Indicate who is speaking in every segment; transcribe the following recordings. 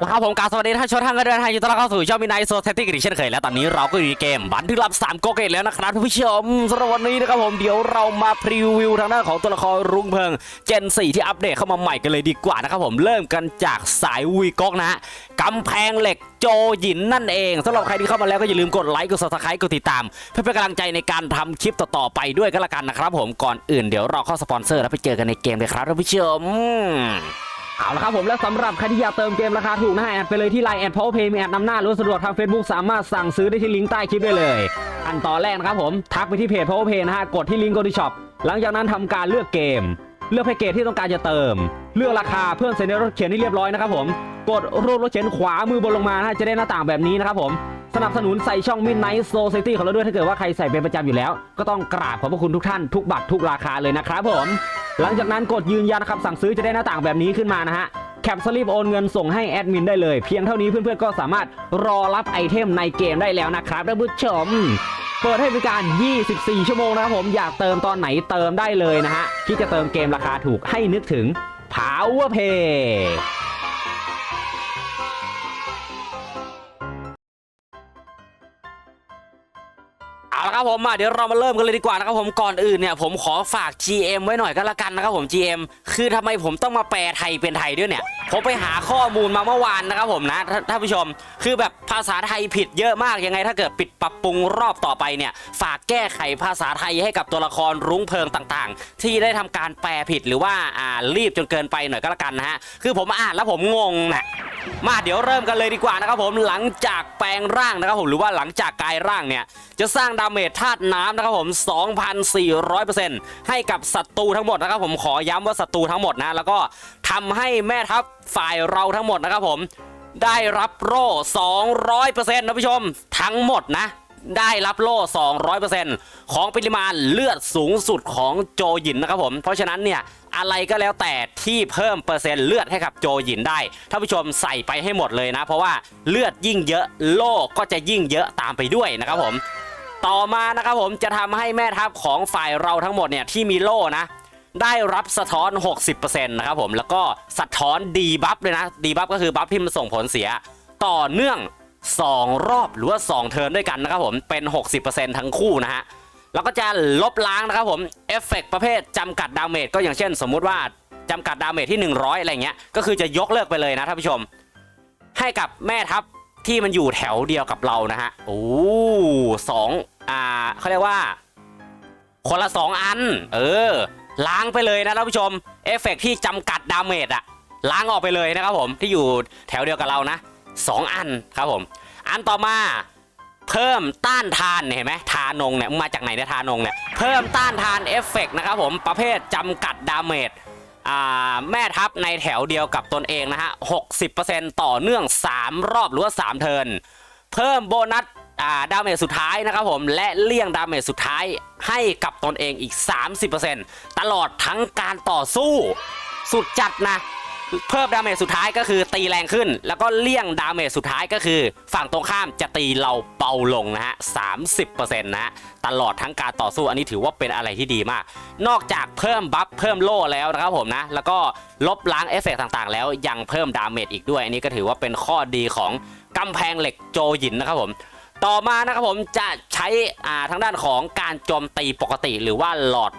Speaker 1: เอาละครับผมการสวัสดีท่านผู้ชมทางกันด้วยนะฮะยินดีต้อนรับเข้าสู่ช่องมินไนโซเซตี้กันอีกเช่นเคยและตอนนี้เราก็อยู่ในเกมบันทึกลับ3โกเกตแล้วนะครับท่านผู้ชมสำหรับวันนี้นะครับผมเดี๋ยวเรามาพรีวิวทางด้านของตัวละครรุ่งเพิงเจน 4 ที่อัปเดตเข้ามาใหม่กันเลยดีกว่านะครับผมเริ่มกันจากสายวีก๊อกนะฮะกำแพงเหล็กโจหยินนั่นเองสำหรับใครที่เข้ามาแล้วก็อย่าลืมกดไลค์กดซับสไครต์กดติดตาม เพื่อเป็นกำลังใจในการทำคลิปต่อๆไปด้วยก็แล้วกันนะครับผมก่อนอื่นเดี๋ยวเราเข้าสปอนเซอร์แล้วไปเจอกันในเกมเลยครับท่านผู้ชม เอาละครับผมและสำหรับใครที่อยากเติมเกมราคาถูกนะฮะแอดไปเลยที่ไลน์แอดพาวเพย์มีแอดนำหน้าหรือสะดวกทาง Facebook สามารถสั่งซื้อได้ที่ลิงก์ใต้คลิปได้เลยอันตอนแรกนะครับผมทักไปที่เพจ Power Pay นะฮะกดที่ลิงก์ Go to Shop หลังจากนั้นทำการเลือกเกม เลือกแพ็กเกจที่ต้องการจะเติม เลือกราคาเพื่อนเซ็นในรถเขียนให้เรียบร้อยนะครับผมกดรูปรถเขียนขวามือบนลงมานะฮะจะได้หน้าต่างแบบนี้นะครับผมสนับสนุนใส่ช่อง Midnight Society ของเราด้วยถ้าเกิดว่าใครใส่เป็นประจำอยู่แล้ว ก็ต้องกราบขอบพระคุณทุกท่านทุกบัตรทุกราคาเลยนะครับผม หลังจากนั้นกดยืนยันนะครับสั่งซื้อจะได้หน้าต่างแบบนี้ขึ้นมานะฮะแคปสลิปโอนเงินส่งให้แอดมินได้เลย เพียงเท่านี้เพื่อนๆก็สามารถรอรับไอเทมในเกมได้แล้วนะครับท่านผู้ชม เปิดให้บริการ 24 ชั่วโมงนะครับผมอยากเติมตอนไหนเติมได้เลยนะฮะที่จะเติมเกมราคาถูกให้นึกถึง Power Pay เอาละครับผมมาเดี๋ยวเรามาเริ่มกันเลยดีกว่านะครับผมก่อนอื่นเนี่ยผมขอฝาก GM ไว้หน่อยก็แล้วกันนะครับผม GM คือทำไมผมต้องมาแปลไทยเป็นไทยด้วยเนี่ยผมไปหาข้อมูลมาเมื่อวานนะครับผมนะท่านผู้ชม คือแบบภาษาไทยผิดเยอะมากยังไง ถ้าเกิดปิดปรับปรุงรอบต่อไปเนี่ยฝากแก้ไขภาษาไทยให้กับตัวละครรุ้งเพลิงต่างๆ ที่ได้ทำการแปลผิดหรือว่าอ่ารีบจนเกินไปหน่อยก็แล้วกันนะฮะคือผมอ่านแล้วผมงงนะมาเดี๋ยวเริ่มกันเลยดีกว่านะครับผมหลังจากแปลงร่างนะครับผมหรือว่าหลังจากกายร่างเนี่ยจะสร้างดาเมจธาตุน้ำนะครับผม 2,400%ให้กับศัตรูทั้งหมดนะครับผมขอย้ำว่าศัตรูทั้งหมดนะ แล้วก็ทำให้แม่ทัพฝ่ายเราทั้งหมดนะครับผม ได้รับโล่200%นะผู้ชม ทั้งหมดนะได้รับโล่ 200%ของปริมาณเลือดสูงสุดของโจหยินนะครับผม เพราะฉะนั้นเนี่ยอะไรก็แล้วแต่ที่เพิ่มเปอร์เซ็นต์เลือดให้กับโจหยินได้ ท่านผู้ชมใส่ไปให้หมดเลยนะ เพราะว่าเลือดยิ่งเยอะโล่ก็จะยิ่งเยอะตามไปด้วยนะครับผม ต่อมานะครับผมจะทำให้แม่ทัพของฝ่ายเราทั้งหมดเนี่ยที่มีโล่นะ ได้รับสะท้อน 60%นะครับผมแล้วก็สะท้อนดีบัฟเลยนะดีบัฟก็คือบัฟที่มันส่งผลเสีย ต่อเนื่อง 2 รอบหรือว่า 2 เทิร์นด้วยกันนะครับผมเป็น 60%ทั้งคู่นะฮะแล้วก็จะลบล้างนะครับผมเอฟเฟกต์ประเภทจำกัดดาเมจก็อย่างเช่น สมมุติว่าจำกัดดาเมจที่ 100 อะไรเงี้ยก็คือจะยกเลิกไปเลยนะท่านผู้ชม ให้กับแม่ทัพที่มันอยู่แถวเดียวกับเรานะฮะโอ้สอง อ่าเขาเรียกว่า คนละสองอัน เออ ล้างไปเลยนะท่านผู้ชมเอฟเฟกต์ที่จำกัดดาเมจอะล้างออกไปเลยนะครับผมที่อยู่แถวเดียวกับเรานะสองอันครับผม อันต่อมาเพิ่มต้านทานเห็นไหมทานงเนี่ยมาจากไหนเนี่ยทานงเนี่ยเพิ่มต้านทานเอฟเฟกต์นะครับผมประเภทจำกัดดาเมจแม่ทัพในแถวเดียวกับตนเองนะฮะ 60%ต่อเนื่อง 3 รอบหรือว่า 3 เทิร์น เพิ่มโบนัส ดาเมจสุดท้ายนะครับผมและเลี่ยงดาเมจสุดท้ายให้กับตนเองอีก 30%ตลอดทั้งการต่อสู้ สุดจัดนะ เพิ่มดาเมจสุดท้ายก็คือตีแรงขึ้น แล้วก็เลี่ยงดาเมจสุดท้ายก็คือ ฝั่งตรงข้ามจะตีเราเบาลงนะฮะ30%นะฮะตลอดทั้งการต่อสู้อันนี้ถือว่าเป็นอะไรที่ดีมาก นอกจากเพิ่มบัฟเพิ่มโล่แล้วนะครับผมนะ แล้วก็ลบล้างเอฟเฟกต์ต่างๆ แล้วยังเพิ่มดาเมจอีกด้วย อันนี้ก็ถือว่าเป็นข้อดีของกำแพงเหล็กโจหยินนะครับผม ต่อมานะครับผมจะใช้อ่าทางด้านของการโจมตีปกติหรือว่าหลอด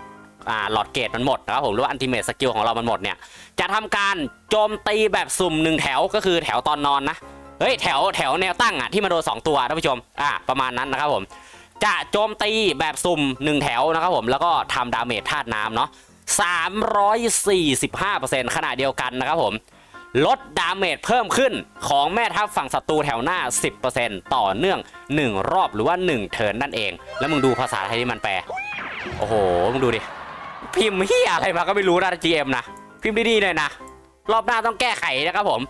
Speaker 1: อ่าหลอดเกตมันหมดนะครับผมหรือว่าอันติเมทสกิลของเรามันหมดเนี่ยจะทำการโจมตีแบบสุ่มหนึ่งแถวก็คือแถวตอนนอนนะเฮ้ยแถวแถวแนวตั้งอะที่มาโดนสองตัวท่านผู้ชมอ่าประมาณนั้นนะครับผมจะโจมตีแบบสุ่มหนึ่งแถวนะครับผมแล้วก็ทำดาเมจธาตุน้ำเนาะ345%ขณะเดียวกันนะครับผม ลดดาเมจเพิ่มขึ้นของแม่ทัพฝั่งศัตรูแถวหน้า 10%ต่อเนื่อง 1 รอบหรือว่า 1 เทิร์นนั่นเอง แล้วมึงดูภาษาไทยที่มันแปล โอ้โห มึงดูดิ พิมพ์เฮียอะไรมาก็ไม่รู้นะ GM นะ พิมพ์ดีๆหน่อยนะ รอบหน้าต้องแก้ไขนะครับผม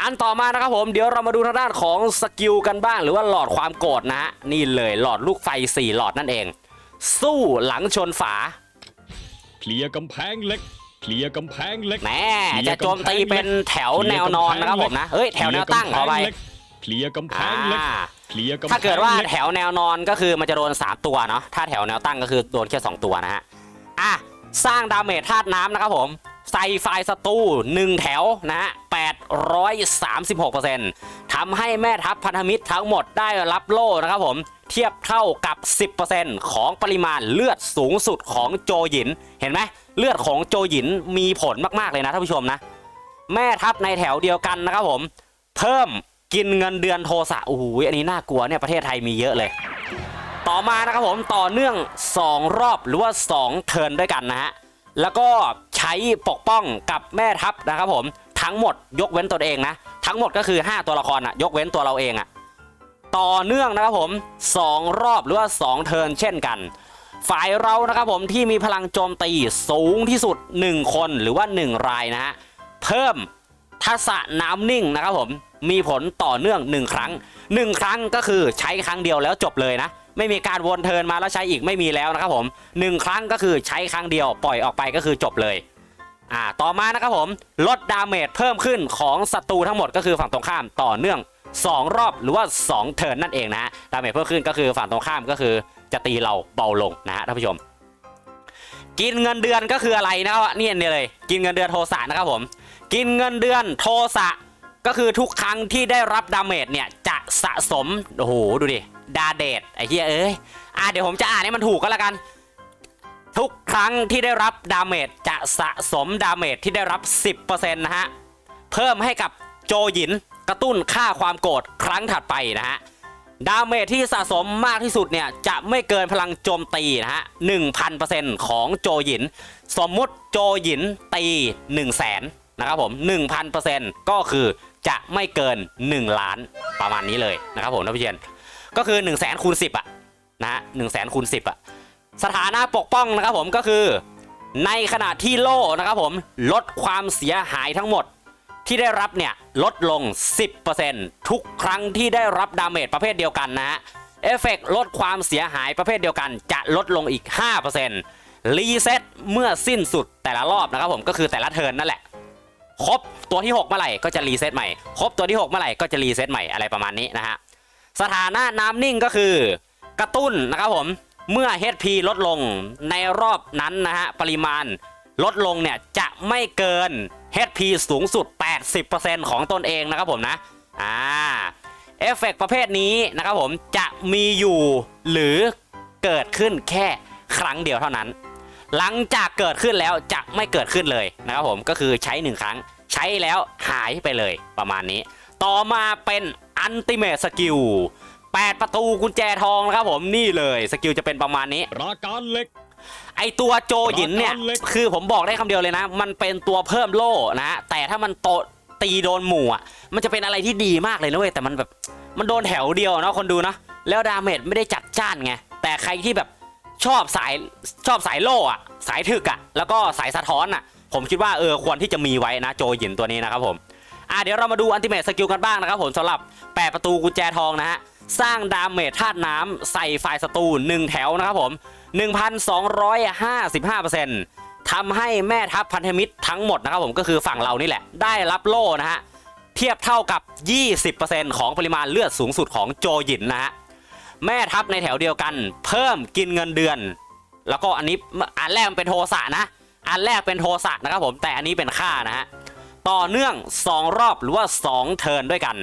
Speaker 1: อันต่อมานะครับผม เดี๋ยวเรามาดูทางด้านของสกิลกันบ้าง หรือว่าหลอดความโกรธนะฮะ นี่เลยหลอดลูกไฟ 4 หลอดนั่นเอง สู้หลังชนฝา
Speaker 2: เคลียร์กำแพงเหล็ก เคลียร์กำแพงเหล็ก
Speaker 1: แหมจะโจมตีเป็นแถวแนวนอนนะครับผมนะเฮ้ยแถวแนวตั้งขอไป
Speaker 2: เคลียร์กำแพ
Speaker 1: อ่
Speaker 2: งเหล็กาเคลียร์กำแพง
Speaker 1: ถ้าเกิดว่า
Speaker 2: หล็
Speaker 1: แถวแนวนอนก็คือมันจะโดน 3 ตัวเนาะถ้าแถวแนวตั้งก็คือโดนแค่2ตัวนะฮะอะสร้างดาเมจธาตุน้ำนะครับผมใส่ไฟล์ศัตรู1แถวนะฮะ836%ทำให้แม่ทัพพันธมิตรทั้งหมดได้รับโล่นะครับผม เทียบเท่ากับ 10%ของปริมาณเลือดสูงสุดของโจหยิน เห็นไหมเลือดของโจหยินมีผลมากๆเลยนะท่านผู้ชมนะ แม่ทัพในแถวเดียวกันนะครับผม เพิ่มกินเงินเดือนโทสะโอ้โหอันนี้น่ากลัวเนี่ยประเทศไทยมีเยอะเลย ต่อมานะครับผมต่อเนื่อง 2 รอบหรือว่า 2 เทิร์นด้วยกันนะฮะแล้วก็ใช้ปกป้องกับแม่ทัพนะครับผมทั้งหมดยกเว้นตนเองนะ ทั้งหมดก็คือ 5 ตัวละครอะยกเว้นตัวเราเองอะ ต่อเนื่องนะครับผม 2 รอบหรือว่า 2 เทิร์นเช่นกัน ฝ่ายเรานะครับผมที่มีพลังโจมตีสูงที่สุด 1 คนหรือว่า 1 รายนะฮะเพิ่มทักษะน้ำนิ่งนะครับผมมีผลต่อเนื่อง 1 ครั้ง 1 ครั้งก็คือใช้ครั้งเดียวแล้วจบเลยนะ ไม่มีการวนเทินมาแล้วใช้อีกไม่มีแล้วนะครับผม 1 ครั้งก็คือใช้ครั้งเดียวปล่อยออกไปก็คือจบเลยอ่าต่อมานะครับผมลดดาเมจเพิ่มขึ้นของศัตรูทั้งหมดก็คือฝั่งตรงข้ามต่อเนื่อง 2 รอบหรือว่า 2 เทิร์นนั่นเองนะฮะดาเมจเพิ่มขึ้นก็คือฝั่งตรงข้ามก็คือจะตีเราเบาลงนะฮะท่านผู้ชม กินเงินเดือนก็คืออะไรนะครับเนี่ยเนี่เลย กินเงินเดือนโทสะนะครับผม กินเงินเดือนโทสะก็คือทุกครั้งที่ได้รับดาเมจเนี่ยจะสะสมโอ้โหดูดิดาเดทไอ้เหี้ยเอ้ยอะเดี๋ยวผมจะอ่านให้มันถูกก็แล้วกัน ทุกครั้งที่ได้รับดาเมจจะสะสมดาเมจที่ได้รับ 10%นะฮะเพิ่มให้กับโจหยิน กระตุ้นค่าความโกรธครั้งถัดไปนะฮะดาเมจที่สะสมมากที่สุดเนี่ยจะไม่เกินพลังโจมตีนะฮะ 1,000%ของโจหยิน สมมุติโจหยินตี 1 0 0 0 0แสนนะครับผม 1,000%ก็คือจะไม่เกิน 1 ล้านประมาณนี้เลยนะครับผมท่านผู้ชมก็คือ 1 0 0 0 0แสนคูณ10อะนะฮะ1 0 0 0 0แสนคูณ10อะสถานะปกป้องนะครับผมก็คือ ในขณะที่โล่นะครับผมลดความเสียหายทั้งหมด ที่ได้รับเนี่ยลดลง 10%ทุกครั้งที่ได้รับดาเมจประเภทเดียวกันนะฮะเอฟเฟกลดความเสียหายประเภทเดียวกัน จะลดลงอีก 5%รีเซ็ตเมื่อสิ้นสุดแต่ละรอบนะครับผมก็คือแต่ละเทิร์นนั่นแหละ ครบตัวที่ 6 เมื่อไหร่ก็จะรีเซ็ตใหม่ ครบตัวที่ 6 เมื่อไหร่ก็จะรีเซ็ตใหม่อะไรประมาณนี้นะฮะสถานะน้ำนิ่งก็คือกระตุ้นนะครับผมเมื่อ HP ลดลงในรอบนั้นนะฮะปริมาณลดลงเนี่ยจะไม่เกิน HP สูงสุด 80%ของตนเองนะครับผมนะอ่าเอฟเฟกต์ประเภทนี้นะครับผมจะมีอยู่หรือเกิดขึ้นแค่ครั้งเดียวเท่านั้น หลังจากเกิดขึ้นแล้วจะไม่เกิดขึ้นเลยนะครับผมก็คือใช้หนึ่งครั้ง ใช้แล้วหายไปเลยประมาณนี้ ต่อมาเป็นอันติเม e สกิล8ประตูกุญแจทองนะครับผมนี่เลยสกิลจะเป็นประมาณนี้
Speaker 2: ราการเหล็ก
Speaker 1: ไอตัวโจหยินเนี่ย
Speaker 2: ปราการเหล็ก
Speaker 1: คือผมบอกได้คำเดียวเลยนะ มันเป็นตัวเพิ่มโล่นะ แต่ถ้ามันโตตีโดนหมู่อะ มันจะเป็นอะไรที่ดีมากเลยนะเว้ย แต่มันแบบ มันโดนแถวเดียวเนาะคนดูนะแล้วดาเมจไม่ได้จัดจ้านไง แต่ใครที่แบบชอบสายชอบสายโล่อะสายถึกอะแล้วก็สายสะท้อนอะผมคิดว่าเออควรที่จะมีไว้นะโจหยินตัวนี้นะครับผมอะเดี๋ยวเรามาดูอันติเมทสกิลกันบ้างนะครับผมสำหรับ 8 ประตูกุญแจทองนะฮะสร้างดาเมจธาตุน้ำใส่ฝ่ายศัตรู1แถวนะครับผม 1,255%ทำให้แม่ทัพพันธมิตรทั้งหมดนะครับผมก็คือฝั่งเรานี่แหละ ได้รับโล่นะฮะ เทียบเท่ากับ 20%ของปริมาณเลือดสูงสุดของโจหยินนะฮะ แม่ทัพในแถวเดียวกัน เพิ่มกินเงินเดือน แล้วก็อันนี้อันแรกมันเป็นโทสะนะ อันแรกเป็นโทสะนะครับผมแต่อันนี้เป็นค่านะฮะต่อเนื่อง 2 รอบหรือว่า 2 เทินด้วยกัน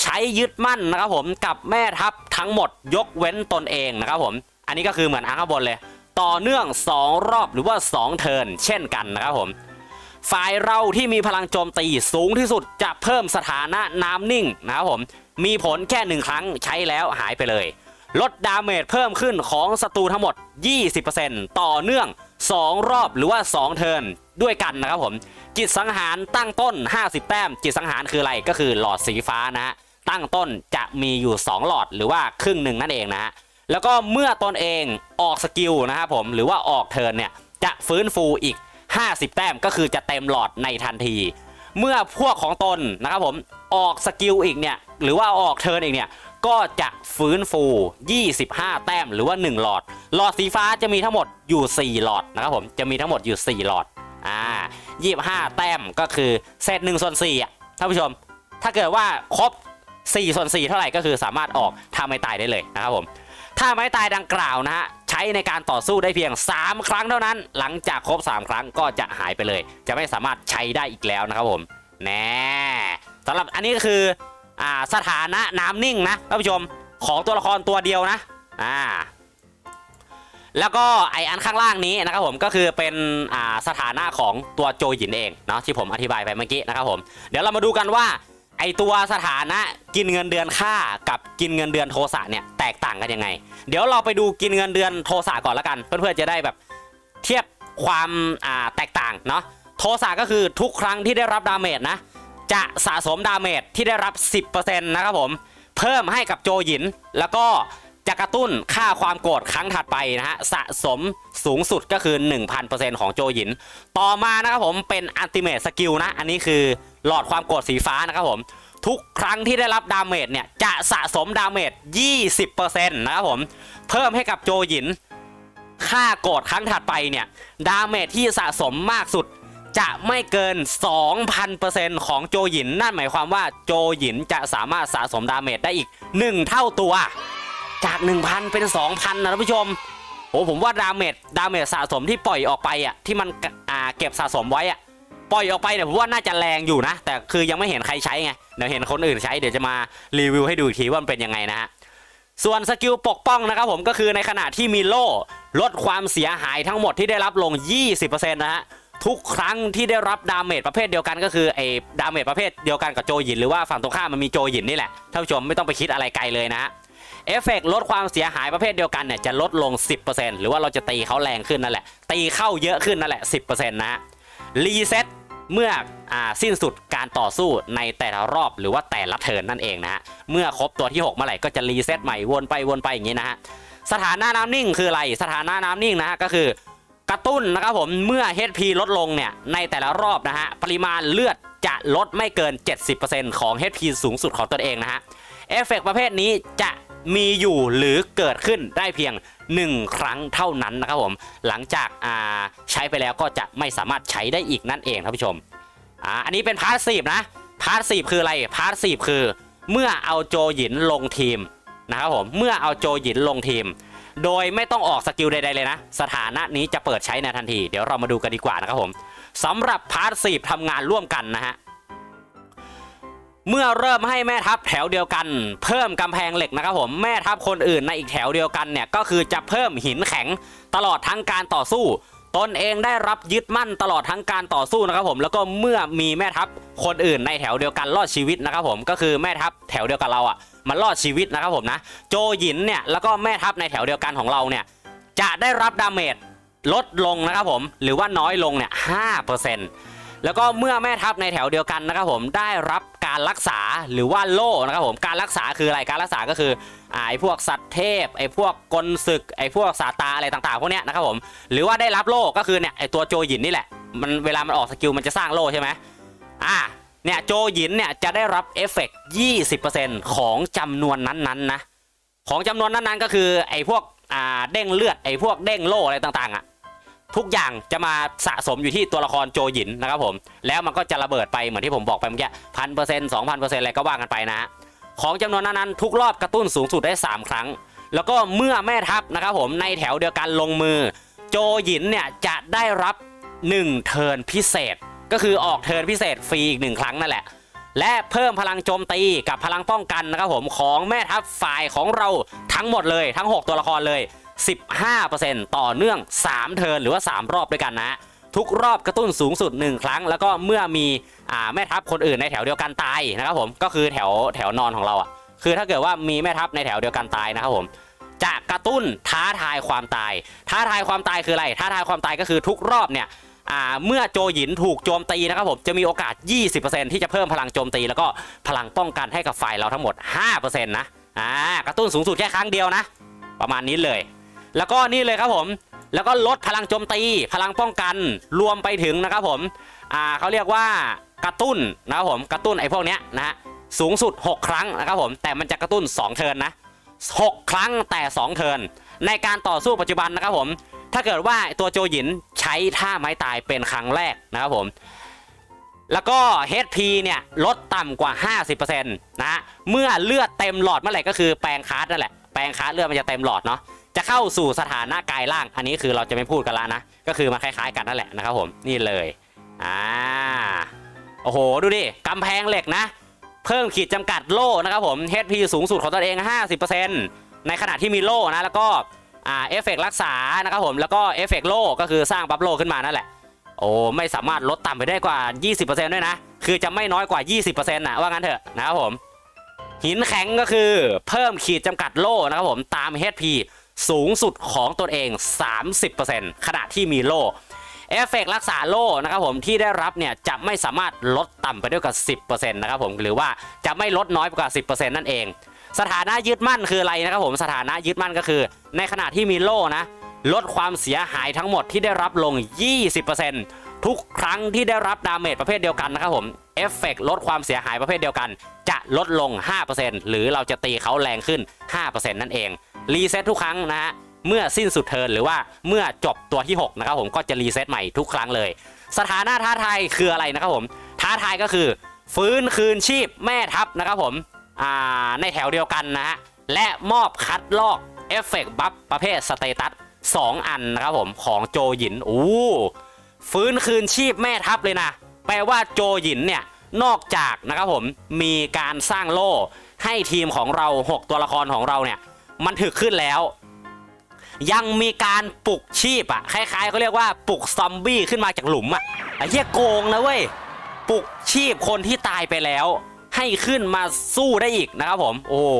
Speaker 1: ใช้ยึดมั่นนะครับผมกับแม่ทัพทั้งหมดยกเว้นตนเองนะครับผม อันนี้ก็คือเหมือนอ่างข้างบนเลย ต่อเนื่อง 2 รอบหรือว่า 2 เทิร์นเช่นกันนะครับผมฝ่ายเราที่มีพลังโจมตีสูงที่สุดจะเพิ่มสถานะน้ำนิ่งนะครับผมมีผลแค่หนึ่งครั้งใช้แล้วหายไปเลย ลดดาเมจเพิ่มขึ้นของศัตรูทั้งหมด 20%ต่อเนื่อง 2 รอบหรือว่า 2 เทิร์นด้วยกันนะครับผม จิตสังหารตั้งต้น 50 แต้ม จิตสังหารคืออะไรก็คือหลอดสีฟ้านะฮะตั้งต้นจะมีอยู่ 2 หลอดหรือว่าครึ่งหนึ่งนั่นเองนะฮะ แล้วก็เมื่อตนเองออกสกิลนะครับผมหรือว่าออกเทิร์นเนี่ยจะฟื้นฟูอีก 50 แต้มก็คือจะเต็มหลอดในทันที เมื่อพวกของตนนะครับผมออกสกิลอีกเนี่ยหรือว่าออกเทิร์นอีกเนี่ยก็จะฟื้นฟู 25 แต้มหรือว่า 1 หลอด หลอดสีฟ้าจะมีทั้งหมดอยู่ 4 หลอดนะครับผมจะมีทั้งหมดอยู่ 4 หลอดอ่า25 แต้มก็คือเศษ1ส่วน4อะท่านผู้ชม ถ้าเกิดว่าครบ4ส่วน4เท่าไหร่ก็คือสามารถออกถ้าไม่ตายได้เลยนะครับผม ถ้าไม้ตายดังกล่าวนะฮะใช้ในการต่อสู้ได้เพียง 3 ครั้งเท่านั้น หลังจากครบ 3 ครั้งก็จะหายไปเลย จะไม่สามารถใช้ได้อีกแล้วนะครับผมแน่สำหรับอันนี้ก็คืออ่าสถานะน้ำนิ่งนะท่านผู้ชมของตัวละครตัวเดียวนะอ่าแล้วก็ไออันข้างล่างนี้นะครับผมก็คือเป็นอ่าสถานะของตัวโจหยินเองเนาะที่ผมอธิบายไปเมื่อกี้นะครับผมเดี๋ยวเรามาดูกันว่า ไอตัวสถานะกินเงินเดือนค่ากับกินเงินเดือนโทสะเนี่ยแตกต่างกันยังไง เดี๋ยวเราไปดูกินเงินเดือนโทสะก่อนละกัน เพื่อนๆจะได้แบบเทียบความอ่าแตกต่างเนาะโทสะก็คือทุกครั้งที่ได้รับดาเมจนะจะสะสมดาเมจที่ได้รับ 10%นะครับผมเพิ่มให้กับโจหยินแล้วก็ จะกระตุ้นค่าความโกรธครั้งถัดไปนะฮะสะสมสูงสุดก็คือ 1,000%ของโจหยิน ต่อมานะครับผมเป็นอัลติเม e สกิลนะ อันนี้คือหลอดความโกรธสีฟ้านะครับผมทุกครั้งที่ได้รับดาเมจเนี่ยจะสะสมดาเมจ 20%นะครับผม เพิ่มให้กับโจหยิน ค่าโกรธครั้งถัดไปเนี่ยดาเมจที่สะสมมากสุดจะไม่เกิน 2,000%ของโจหยิน นั่นหมายความว่าโจหยินจะสามารถสะสมดาเมจได้อีก 1 เท่าตัว จาก 1,000 เป็น 2,000 นะท่านผู้ชมโอ้ผมว่าดาเมจดาเมจสะสมที่ปล่อยออกไปอะที่มันอ่าเก็บสะสมไว้อะปล่อยออกไปเนี่ยผมว่าน่าจะแรงอยู่นะ แต่คือยังไม่เห็นใครใช้ไงเดี๋ยวเห็นคนอื่นใช้เดี๋ยวจะมารีวิวให้ดูอีกทีว่ามันเป็นยังไงนะฮะส่วนสกิลปกป้องนะครับผมก็คือในขณะที่มีโล่ลดความเสียหายทั้งหมดที่ได้รับลง 20%นะฮะทุกครั้งที่ได้รับดาเมจประเภทเดียวกันก็คือไอ้ดาเมจประเภทเดียวกันกับโจหยินหรือว่าฝั่งตรงข้ามมันมีโจหยินนี่แหละท่านผู้ชมไม่ต้องไปคิดอะไรไกลเลยนะฮะ เอฟเฟกต์ลดความเสียหายประเภทเดียวกันเนี่ยจะลดลง 10%หรือว่าเราจะตีเขาแรงขึ้นนั่นแหละ ตีเข้าเยอะขึ้นนั่นแหละ 10%นะฮะรีเซ็ตเมื่ออสิ้นสุดการต่อสู้ในแต่ละรอบหรือว่าแต่ละเทิร์นนั่นเองนะฮะเมื่อครบตัวที่ 6 เมื่อไหร่ก็จะรีเซ็ตใหม่วนไปวนไปอย่างนี้นะฮะสถานะน้ำนิ่งคืออะไรสถานะน้ำนิ่งนะฮะก็คือกระตุ้นนะครับผมเมื่อ HP ลดลงเนี่ยในแต่ละรอบนะฮะปริมาณเลือดจะลดไม่เกิน 70%ของ HP สูงสุดของตนเองนะฮะเอฟเฟกต์ประเภทนี้จะ มีอยู่หรือเกิดขึ้นได้เพียง 1 ครั้งเท่านั้นนะครับผม หลังจากใช้ไปแล้วก็จะไม่สามารถใช้ได้อีกนั่นเองท่านผู้ชมออันนี้เป็นพาสซีฟนะพาสซีฟคืออะไรพาสซีฟคือ เมื่อเอาโจหยินลงทีมนะครับผมเมื่อเอาโจหยินลงทีม โดยไม่ต้องออกสกิลใดๆเลยนะ สถานะนี้จะเปิดใช้ในทันที เดี๋ยวเรามาดูกันดีกว่านะครับผมสำหรับพาสซีฟทำงานร่วมกันนะฮะ เมื่อเริ่มให้แม่ทัพแถวเดียวกัน เพิ่มกำแพงเหล็กนะครับผมแม่ทัพคนอื่นในอีกแถวเดียวกันเนี่ยก็คือจะเพิ่มหินแข็งตลอดทั้งการต่อสู้ ตนเองได้รับยึดมั่นตลอดทั้งการต่อสู้นะครับผมแล้วก็เมื่อมีแม่ทัพคนอื่นในแถวเดียวกันรอดชีวิตนะครับผมก็คือแม่ทัพแถวเดียวกันเราอะมันรอดชีวิตนะครับผมนะ โจหยินเนี่ยแล้วก็แม่ทัพในแถวเดียวกันของเราเนี่ยจะได้รับดาเมจลดลงนะครับผมหรือว่าน้อยลงเนี่ยห้าเปอร์เซ็นต์ แล้วก็เมื่อแม่ทัพในแถวเดียวกันนะครับผมได้รับการรักษาหรือว่าโล่นะครับผมการรักษาคืออะไรการรักษาก็คือไอ้พวกสัตว์เทพไอ้พวกกลศึกไอ้พวกสาตาอะไรต่างๆพวกเนี้ยนะครับผมหรือว่าได้รับโล่ก็คือเนี่ยไอ้ตัวโจหยินนี่แหละมันเวลามันออกสกิลมันจะสร้างโล่ใช่ไหมอ่าเนี่ยโจหยินเนี่ยจะได้รับเอฟเฟกต์20%ของจำนวนนั้นๆนะของจำนวนนั้นๆก็คือไอ้พวกอ่าเด้งเลือดไอ้พวกเด้งโล่อะไรต่างๆอะ ทุกอย่างจะมาสะสมอยู่ที่ตัวละครโจหยินนะครับผม แล้วมันก็จะระเบิดไปเหมือนที่ผมบอกไปเมื่อกี้พันเปอร์เซ็นต์สองพันเปอร์เซ็นต์อะไรก็ว่ากันไปนะฮะของจำนวนนั้นทุกรอบกระตุ้นสูงสุดได้ 3 ครั้ง แล้วก็เมื่อแม่ทัพนะครับผมในแถวเดียวกันลงมือ โจหยินเนี่ยจะได้รับ 1 เทิร์นพิเศษ ก็คือออกเทิร์นพิเศษฟรีอีกหนึ่งครั้งนั่นแหละ และเพิ่มพลังโจมตีกับพลังป้องกันนะครับผมของแม่ทัพฝ่ายของเราทั้งหมดเลยทั้ง 6 ตัวละครเลย 15%ต่อเนื่อง 3 เทิร์นหรือว่า 3 รอบด้วยกันนะทุกรอบกระตุ้นสูงสุด 1 ครั้ง แล้วก็เมื่อมีอ่าแม่ทัพคนอื่นในแถวเดียวกันตายนะครับผมก็คือแถวแถวนอนของเราอะคือถ้าเกิดว่ามีแม่ทัพในแถวเดียวกันตายนะครับผมจะกระตุ้นท้าทายความตาย ท้าทายความตายคืออะไร ท้าทายความตายก็คือทุกรอบเนี่ยเมื่อโจหยินถูกโจมตีนะครับผมจะมีโอกาส 20%ที่จะเพิ่มพลังโจมตี แล้วก็พลังป้องกันให้กับฝ่ายเราทั้งหมด 5%นะอ่ากระตุ้นสูงสุดแค่ครั้งเดียวนะ ประมาณนี้เลย แล้วก็นี่เลยครับผม แล้วก็ลดพลังโจมตี พลังป้องกัน รวมไปถึงนะครับผม อ่าเขาเรียกว่ากระตุ้นนะครับผม กระตุ้นไอ้พวกเนี้ยนะฮะ สูงสุด 6 ครั้งนะครับผม แต่มันจะกระตุ้น 2 เทิร์นนะ 6 ครั้งแต่ 2 เทิร์นในการต่อสู้ปัจจุบันนะครับผม ถ้าเกิดว่าตัวโจหยินใช้ท่าไม้ตายเป็นครั้งแรกนะครับผมแล้วก็ HP เนี่ยลดต่ำกว่า 50%นะฮะเมื่อเลือดเต็มหลอดเมื่อไหร่ก็คือแปลงคาร์ดนั่นแหละ แปลงคาร์ดเลือดมันจะเต็มหลอดเนาะ จะเข้าสู่สถานะกายล่าง อันนี้คือเราจะไม่พูดกันล้วนะ ก็คือมาคล้ายๆกันนั่นแหละนะครับผมนี่เลยอ่าโอ้โหดูดิกำแพงเหล็กนะ เพิ่มขีดจำกัดโล่นะครับผม HP สูงสุดของตัวเอง 50%ในขณะที่มีโล่นะแล้วก็อ่าเอฟเฟกรักษานะครับผมแล้วก็เอฟเฟกโล่ก็คือสร้างบัฟโล่ขึ้นมานั่นแหละโอ้ไม่สามารถลดต่ำไปได้กว่า 20%ด้วยนะ คือจะไม่น้อยกว่า 20%นะว่างั้นเถอะนะครับผมหินแข็งก็คือเพิ่มขีดจำกัดโล่นะครับผมตาม HP สูงสุดของตนเอง 30%ขณะที่มีโล่เอฟเฟกรักษาโล่นะครับผมที่ได้รับเนี่ยจะไม่สามารถลดต่ำไปด้วยกับ 10%นะครับผมหรือว่าจะไม่ลดน้อยไปกว่า 10%นั่นเอง สถานะยึดมั่นคืออะไรนะครับผมสถานะยึดมั่นก็คือ ในขณะที่มีโล่นะลดความเสียหายทั้งหมดที่ได้รับลง 20%ทุกครั้งที่ได้รับดาเมจประเภทเดียวกันนะครับผมเอฟเฟกลดความเสียหายประเภทเดียวกัน จะลดลง 5%หรือเราจะตีเขาแรงขึ้น 5%นั่นเอง รีเซ็ตทุกครั้งนะฮะเมื่อสิ้นสุดเทิร์นหรือว่าเมื่อจบตัวที่6นะครับผมก็จะรีเซ็ตใหม่ทุกครั้งเลย สถานะท้าทายคืออะไรนะครับผม ท้าทายก็คือ ฟื้นคืนชีพแม่ทัพนะครับผมในแถวเดียวกันนะฮะและมอบคัดลอกเอฟเฟกบัฟประเภทสเตตัส2อันนะครับผมของโจหยินอู้ฟื้นคืนชีพแม่ทัพเลยนะ แปลว่าโจหยินเนี่ยนอกจากนะครับผมมีการสร้างโล่ให้ทีมของเรา 6 ตัวละครของเราเนี่ย มันถึกขึ้นแล้ว ยังมีการปลุกชีพอะคล้ายๆเขาเรียกว่าปลุกซอมบี้ขึ้นมาจากหลุมอะไอ้เหี้ยโกงนะเว้ยปลุกชีพคนที่ตายไปแล้ว ให้ขึ้นมาสู้ได้อีกนะครับผม โอ้โห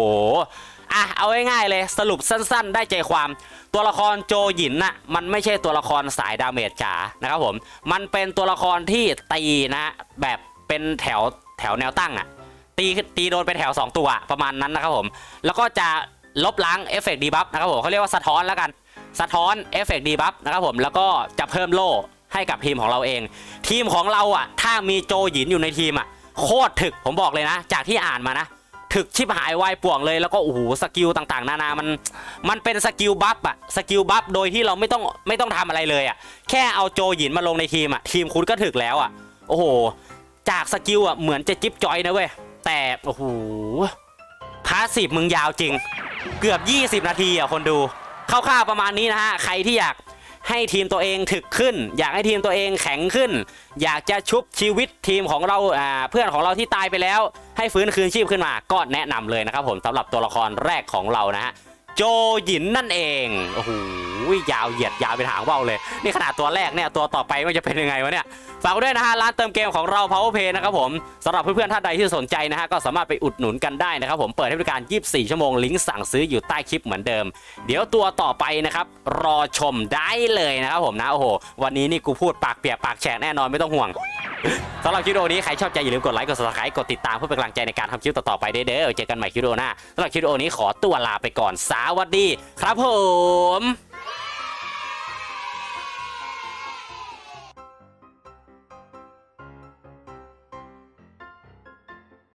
Speaker 1: อะเอาง่ายๆเลยสรุปสั้น ๆ ได้ใจความ ตัวละครโจหยินน่ะมันไม่ใช่ตัวละครสายดาเมจจ๋านะครับผม มันเป็นตัวละครที่ตีนะแบบเป็นแถวแถวแนวตั้งอะตีตีโดนเป็นแถว 2 ตัวประมาณนั้นนะครับผม แล้วก็จะ ลบล้างเอฟเฟกต์ดีบัฟนะครับผมเขาเรียกว่าสะท้อนแล้วกัน สะท้อนเอฟเฟกต์ดีบัฟนะครับผมแล้วก็จะเพิ่มโล่ให้กับทีมของเราเอง ทีมของเราอะ ถ้ามีโจหยินอยู่ในทีมอะโคตรถึกผมบอกเลยนะ จากที่อ่านมานะ ถึกชิบหายวายป่วงเลยแล้วก็โอ้โหสกิลต่างๆ นานามันมันเป็นสกิลบัฟอะสกิลบัฟโดยที่เราไม่ต้องไม่ต้องทำอะไรเลยอะแค่เอาโจหยินมาลงในทีมอะทีมคุณก็ถึกแล้วอะโอ้โห จากสกิลอะเหมือนจะจิ๊บจอยนะเว้ยแต่โอ้โหพาสซีฟมึงยาวจริง เกือบ 20 นาทีอะคนดูคร่าวๆประมาณนี้นะฮะใครที่อยากให้ทีมตัวเองถึกขึ้น อยากให้ทีมตัวเองแข็งขึ้น อยากจะชุบชีวิตทีมของเราอ่าเพื่อนของเราที่ตายไปแล้ว ให้ฟื้นคืนชีพขึ้นมาก็แนะนำเลยนะครับผมสำหรับตัวละครแรกของเรานะฮะ โจหยินนั่นเอง โอ้โหยาวเหยียดยาวเป็นหางว่าวเลย นี่ขนาดตัวแรกเนี่ย ตัวต่อไปมันจะเป็นยังไงวะเนี่ย ฝากด้วยนะฮะ ร้านเติมเกมของเรา Power Play นะครับผมสำหรับเพื่อนๆท่านใดที่สนใจนะฮะ ก็สามารถไปอุดหนุนกันได้นะครับผม เปิดให้บริการ 24 ชั่วโมง ลิงก์สั่งซื้ออยู่ใต้คลิปเหมือนเดิม เดี๋ยวตัวต่อไปนะครับ รอชมได้เลยนะครับผมนะ โอ้โห วันนี้นี่กูพูดปากเปียกปากแฉะแน่นอนไม่ต้องห่วง สำหรับคลิปวิดีโอนี้ใครชอบใจอย่าลืมกดไลค์กดซับสไครต์กดติดตามเพื่อเป็นกำลังใจในการทำคลิปต่อๆไปเด้อๆเจอกันใหม่คลิปวิดีโอหน้าสำหรับคลิปวิดีโอนี้ขอตัวลาไปก่อนสวัสดี ครับผม